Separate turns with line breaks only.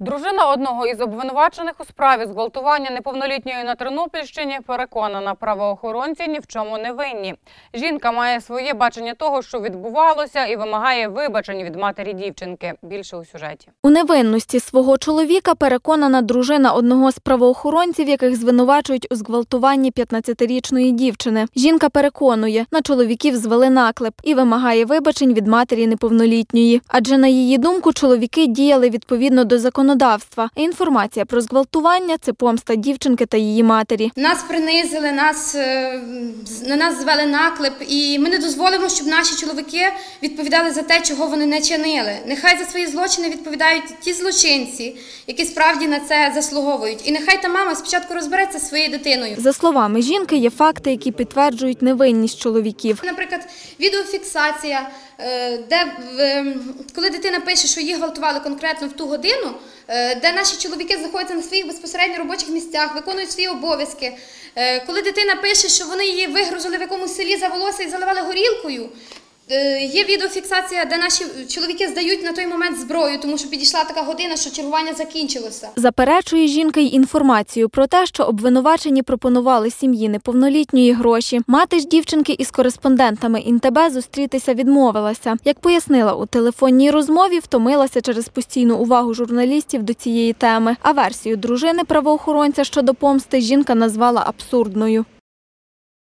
Дружина одного із обвинувачених у справі зґвалтування неповнолітньої на Тернопільщині переконана, правоохоронці ні в чому не винні. Жінка має своє бачення того, що відбувалося, і вимагає вибачень від матері дівчинки. Більше у сюжеті.
У невинності свого чоловіка переконана дружина одного з правоохоронців, яких звинувачують у зґвалтуванні 15-річної дівчини. Жінка переконує, на чоловіків звели наклеп і вимагає вибачень від матері неповнолітньої. Адже на її думку, чоловіки діяли відповідно до законодавства. Інформація про зґвалтування це помста дівчинки та її матері.
Нас принизили, нас, е, на нас звели наклеп, і ми не дозволимо, щоб наші чоловіки відповідали за те, чого вони не чинили. Нехай за свої злочини відповідають ті злочинці, які справді на це заслуговують. І нехай та мама спочатку розбереться зі своєю дитиною.
За словами жінки, є факти, які підтверджують невинність чоловіків.
Наприклад, відеофіксація, е, де ем, коли дитина пише, що її гвалтували конкретно в ту годину, де наші чоловіки знаходяться на своїх безпосередньо робочих місцях, виконують свої обов'язки. Е, Коли дитина пише, що вони її вигрузили в якомусь селі за волосся і заливали горілкою. Е, Є відеофіксація, де наші чоловіки здають на той момент зброю, тому що підійшла така година, що чергування закінчилося.
Заперечує жінка й інформацію про те, що обвинувачені пропонували сім'ї неповнолітньої гроші. Мати ж дівчинки із кореспондентами Інтебе зустрітися відмовилася. Як пояснила у телефонній розмові, втомилася через постійну увагу журналістів до цієї теми. А версію дружини правоохоронця щодо помсти жінка назвала абсурдною.